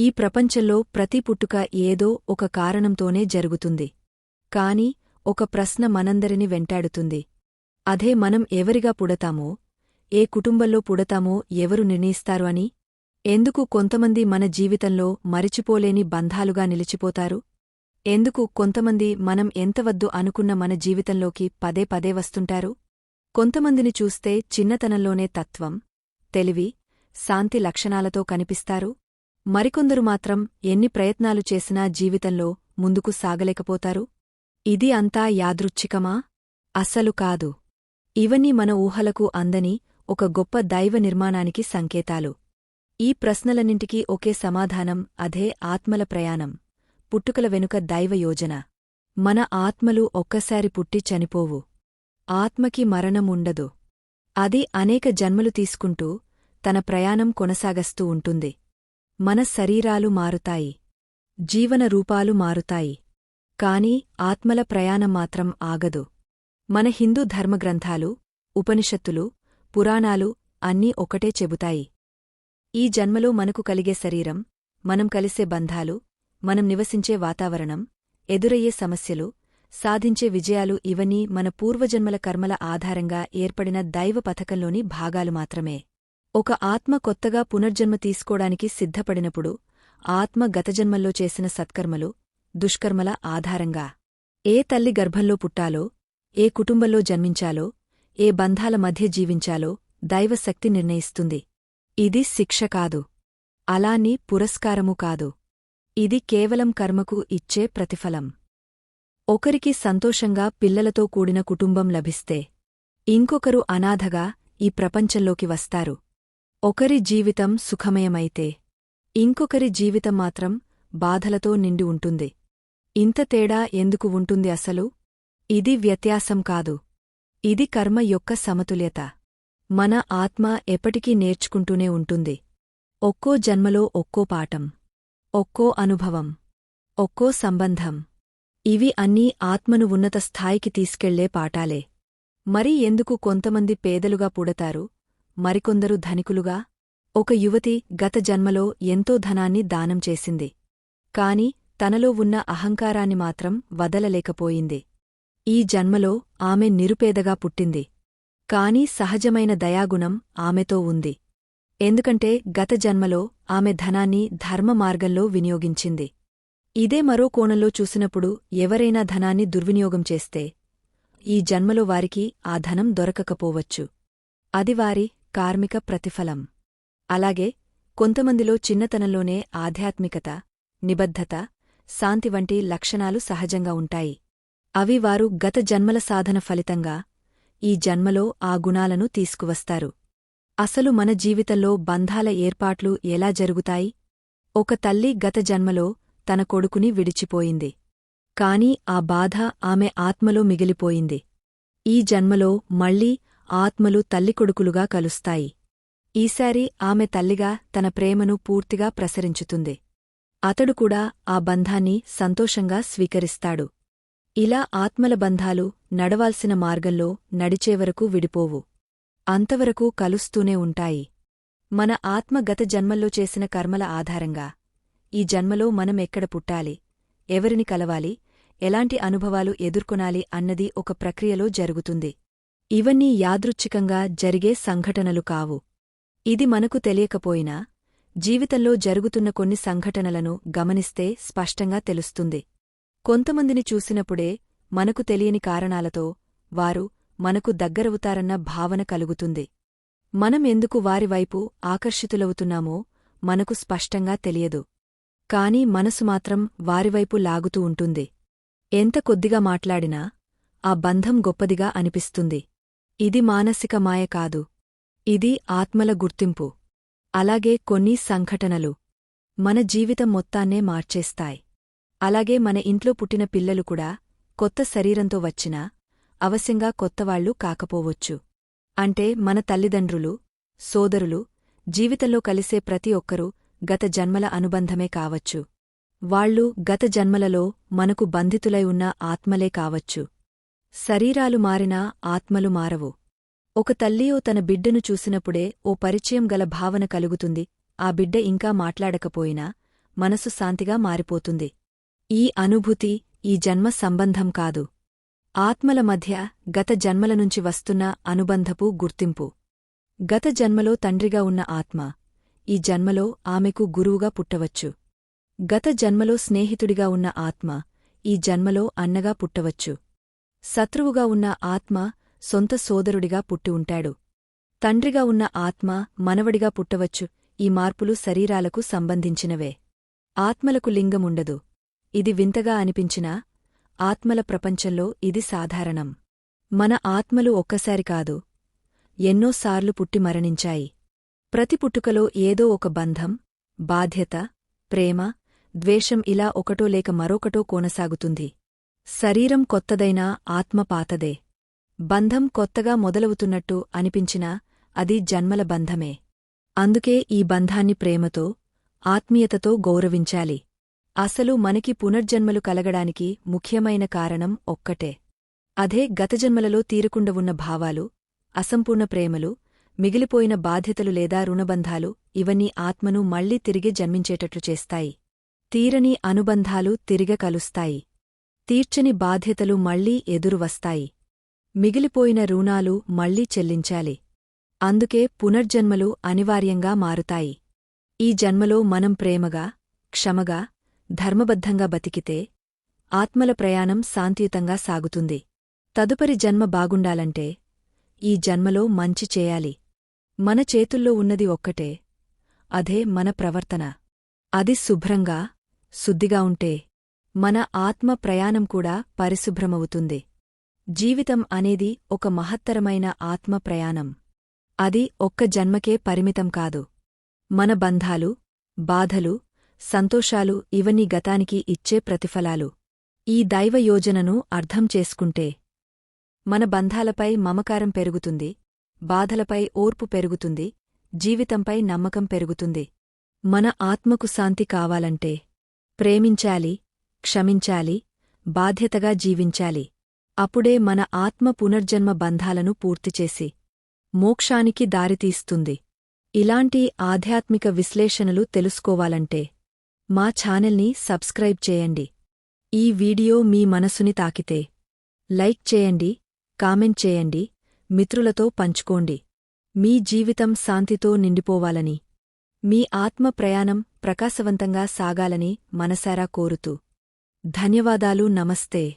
ఈ ప్రపంచంలో ప్రతి పుట్టుక ఏదో ఒక కారణంతోనే జరుగుతుంది. కాని ఒక ప్రశ్న మనందరిని వెంటాడుతుంది. అదే మనం ఎవరిగా పుడతామో ఏ కుటుంబంలో పుడతామో ఎవరు నిర్ణయిస్తారు అని? ఎందుకు కొంతమంది మన జీవితంలో మరిచిపోలేని బంధాలుగా నిలిచిపోతారు? ఎందుకు కొంతమంది మనం ఎంతవద్దు అనుకున్న మన జీవితంలోకి పదే పదే వస్తుంటారు? కొంతమందిని చూస్తే చిన్నతనంలోనే తత్వం తెలివి శాంతి లక్షణాలతో కనిపిస్తారు. మరికొందరు మాత్రం ఎన్ని ప్రయత్నాలు చేసినా జీవితంలో ముందుకు సాగలేకపోతారు? ఇది అంతా యాదృచ్ఛికమా? అస్సలు కాదు. ఇవన్నీ మన ఊహలకు అందని ఒక గొప్ప దైవ నిర్మాణానికి సంకేతాలు. ఈ ప్రశ్నలన్నింటికీ ఒకే సమాధానం అదే ఆత్మల ప్రయాణం. పుట్టుకల వెనుక దైవ యోజన. మన ఆత్మలు ఒక్కసారి పుట్టి చనిపోవు. ఆత్మకి మరణముండదు అది అనేక జన్మలు తీసుకుంటూ తన ప్రయాణం కొనసాగస్తూ ఉంటుంది. మన శరీరాలు మారుతాయి. జీవన రూపాలు మారుతాయి. కాని ఆత్మల ప్రయాణం మాత్రం ఆగదు. మన హిందూ ధర్మగ్రంథాలు ఉపనిషత్తులు పురాణాలు అన్నీ ఒకటే చెబుతాయి. ఈ జన్మలో మనకు కలిగే శరీరం మనం కలిసే బంధాలు మనం నివసించే వాతావరణం ఎదురయ్యే సమస్యలు సాధించే విజయాలు ఇవన్నీ మన పూర్వజన్మల కర్మల ఆధారంగా ఏర్పడిన దైవ పథకంలోని భాగాలు మాత్రమే. ఒక ఆత్మ కొత్తగా పునర్జన్మ తీసుకోడానికి సిద్ధపడినప్పుడు ఆత్మ గతజన్మల్లో చేసిన సత్కర్మలు దుష్కర్మల ఆధారంగా. ఏ తల్లి గర్భంలో పుట్టాలో ఏ కుటుంబంలో జన్మించాలో ఏ బంధాల మధ్య జీవించాలో దైవశక్తి నిర్ణయిస్తుంది. ఇది శిక్ష కాదు. అలాని పురస్కారము కాదు. ఇది కేవలం కర్మకు ఇచ్చే ప్రతిఫలం. ఒకరికి సంతోషంగా పిల్లలతో కూడిన కుటుంబం లభిస్తే ఇంకొకరు అనాథగా ఈ ప్రపంచంలోకి వస్తారు. ఒకరి జీవితం సుఖమయమైతే ఇంకొకరి జీవితం మాత్రం బాధలతో నిండి ఉంటుంది. ఇంత తేడా ఎందుకు ఉంటుంది అసలు? ఇది వ్యత్యాసం కాదు. ఇది కర్మ యొక్క సమతుల్యత. మన ఆత్మ ఎప్పటికీ నేర్చుకుంటూనే ఉంటుంది. ఒక్కో జన్మలో ఒక్కో పాఠం. ఒక్కో అనుభవం. ఒక్కో సంబంధం. ఇవి అన్నీ ఆత్మను ఉన్నత స్థాయికి తీసుకెళ్ళే పాఠాలే. మరి ఎందుకు కొంతమంది పేదలుగా పుడతారు? మరికొందరు ధనికులుగా ఒక యువతి గత జన్మలో ఎంతో ధనాన్ని దానం చేసింది. కాని తనలో ఉన్న అహంకారాన్ని మాత్రం వదలలేకపోయింది. ఈ జన్మలో ఆమె నిరుపేదగా పుట్టింది. కాని సహజమైన దయాగుణం ఆమెతో ఉంది. ఎందుకంటే గత జన్మలో ఆమె ధనాన్ని ధర్మ మార్గంలో వినియోగించింది. ఇదే మరో కోణంలో చూసినప్పుడు ఎవరైనా ధనాన్ని దుర్వినియోగం చేస్తే ఈ జన్మలో వారికి ఆ ధనం దొరకకపోవచ్చు. అది వారి కార్మిక ప్రతిఫలం. అలాగే కొంతమందిలో చిన్నతనంలోనే ఆధ్యాత్మికత నిబద్ధత శాంతి వంటి లక్షణాలు సహజంగా ఉంటాయి. అవి వారు గత జన్మల సాధన ఫలితంగా ఈ జన్మలో ఆ గుణాలను తీసుకువస్తారు. అసలు మన జీవితంలో బంధాల ఏర్పాట్లు ఎలా జరుగుతాయి? ఒక తల్లి గత జన్మలో తన కొడుకుని విడిచిపోయింది. కాని ఆ బాధ ఆమె ఆత్మలో మిగిలిపోయింది. ఈ జన్మలో మళ్ళీ ఆత్మలు తల్లికొడుకులుగా కలుస్తాయి. ఈసారి ఆమె తల్లిగా తన ప్రేమను పూర్తిగా ప్రసరించుతుంది. అతడు కూడా ఆ బంధాన్ని సంతోషంగా స్వీకరిస్తాడు. ఇలా ఆత్మల బంధాలు నడవాల్సిన మార్గంలో నడిచేవరకు విడిపోవు. అంతవరకు కలుస్తూనే ఉంటాయి. మన ఆత్మ గత జన్మల్లో చేసిన కర్మల ఆధారంగా ఈ జన్మలో మనం ఎక్కడ పుట్టాలి ఎవరిని కలవాలి ఎలాంటి అనుభవాలు ఎదుర్కొనాలి అన్నది ఒక ప్రక్రియలో జరుగుతుంది. ఇవన్నీ యాదృచ్ఛికంగా జరిగే సంఘటనలు కావు. ఇది మనకు తెలియకపోయినా జీవితంలో జరుగుతున్న కొన్ని సంఘటనలను గమనిస్తే స్పష్టంగా తెలుస్తుంది. కొంతమందిని చూసినప్పుడే మనకు తెలియని కారణాలతో వారు మనకు దగ్గరవుతారన్న భావన కలుగుతుంది. మనం ఎందుకు వారివైపు ఆకర్షితులవుతున్నామో మనకు స్పష్టంగా తెలియదు. కాని మనసు మాత్రం వారివైపు లాగుతూ ఉంటుంది. ఎంత కొద్దిగా మాట్లాడినా ఆ బంధం గొప్పదిగా అనిపిస్తుంది. ఇది మానసిక మాయ కాదు. ఇది ఆత్మల గుర్తింపు. అలాగే కొన్ని సంఘటనలు. మన జీవితం మొత్తాన్నే మార్చేస్తాయి. అలాగే మన ఇంట్లో పుట్టిన పిల్లలు కూడా కొత్త శరీరంతో వచ్చినా అవశ్యంగా కొత్తవాళ్ళు కాకపోవచ్చు. అంటే మన తల్లిదండ్రులు సోదరులు జీవితంలో కలిసే ప్రతి ఒక్కరూ గత జన్మల అనుబంధమే కావచ్చు. వాళ్ళు గత జన్మలలో మనకు బంధితులై ఉన్న ఆత్మలే కావచ్చు. శరీరాలు మారినా ఆత్మలు మారవు. ఒక తల్లియో తన బిడ్డను చూసినప్పుడే ఓ పరిచయం గల భావన కలుగుతుంది. ఆ బిడ్డ ఇంకా మాట్లాడకపోయినా మనసు శాంతిగా మారిపోతుంది. ఈ అనుభూతి ఈ జన్మ సంబంధం కాదు. ఆత్మల మధ్య గత జన్మల నుంచి వస్తున్న అనుబంధపు గుర్తింపు. గత జన్మలో తండ్రిగా ఉన్న ఆత్మ ఈ జన్మలో ఆమెకు గురువుగా పుట్టవచ్చు. గత జన్మలో స్నేహితుడిగా ఉన్న ఆత్మ ఈ జన్మలో అన్నగా పుట్టవచ్చు. శత్రువుగా ఉన్న ఆత్మ సొంత సోదరుడిగా పుట్టి ఉంటాడు. తండ్రిగా ఉన్న ఆత్మ మనవడిగా పుట్టవచ్చు. ఈ మార్పులు శరీరాలకు సంబంధించినవే. ఆత్మలకు లింగముండదు. ఇది వింతగా అనిపించినా ఆత్మల ప్రపంచంలో ఇది సాధారణం. మన ఆత్మలు ఒక్కసారి కాదు. ఎన్నోసార్లు పుట్టి మరణించాయి. ప్రతి పుట్టుకలో ఏదో ఒక బంధం బాధ్యత ప్రేమ ద్వేషం ఇలా ఒకటో లేక మరొకటో కొనసాగుతుంది. శరీరం కొత్తదైనా ఆత్మ పాతదే. బంధం కొత్తగా మొదలవుతున్నట్టు అనిపించినా అది జన్మల బంధమే. అందుకే ఈ బంధాన్ని ప్రేమతో ఆత్మీయతతో గౌరవించాలి. అసలు మనకి పునర్జన్మలు కలగడానికి ముఖ్యమైన కారణం ఒక్కటే. అదే గతజన్మలలో తీరకుండవున్న భావాలు అసంపూర్ణ ప్రేమలు మిగిలిపోయిన బాధ్యతలు లేదా రుణబంధాలు ఇవన్నీ ఆత్మను మళ్ళీ తిరిగి జన్మించేటట్లు చేస్తాయి. తీరని అనుబంధాలు తిరిగ కలుస్తాయి. తీర్చని బాధ్యతలు మళ్ళీ ఎదురువస్తాయి. మిగిలిపోయిన రుణాలు మళ్ళీ చెల్లించాలి. అందుకే పునర్జన్మలు అనివార్యంగా మారుతాయి. ఈ జన్మలో మనం ప్రేమగా క్షమగా ధర్మబద్ధంగా బతికితే ఆత్మల ప్రయాణం శాంతియుతంగా సాగుతుంది. తదుపరి జన్మ బాగుండాలంటే ఈ జన్మలో మంచి చేయాలి. మన చేతుల్లో ఉన్నది ఒక్కటే అదే మన ప్రవర్తన. అది శుభ్రంగా శుద్ధిగా ఉంటే మన ఆత్మ ప్రయాణం కూడా పరిశుభ్రమవుతుంది. జీవితం అనేది ఒక మహత్తరమైన ఆత్మ ప్రయాణం. అది ఒక్క జన్మకే పరిమితం కాదు. మన బంధాలు బాధలు సంతోషాలు ఇవన్నీ గతానికి ఇచ్చే ప్రతిఫలాలు. ఈ దైవ యోజనను అర్థం చేసుకుంటే మన బంధాలపై మమకారం పెరుగుతుంది బాధలపై ఓర్పు పెరుగుతుంది జీవితంపై నమ్మకం పెరుగుతుంది. మన ఆత్మకు శాంతి కావాలంటే ప్రేమించాలి క్షమించాలి బాధ్యతగా జీవించాలి. అప్పుడే మన ఆత్మ పునర్జన్మ బంధాలను పూర్తిచేసి మోక్షానికి దారితీస్తుంది. ఇలాంటి ఆధ్యాత్మిక విశ్లేషణలు తెలుసుకోవాలంటే మా ఛానల్ని సబ్స్క్రైబ్ చేయండి. ఈ వీడియో మీ మనసుని తాకితే లైక్ చేయండి కామెంట్ చేయండి మిత్రులతో పంచుకోండి. మీ జీవితం శాంతితో నిండిపోవాలని మీ ఆత్మ ప్రయాణం ప్రకాశవంతంగా సాగాలని మనసారా కోరుతూ. ధన్యవాదాలు నమస్తే.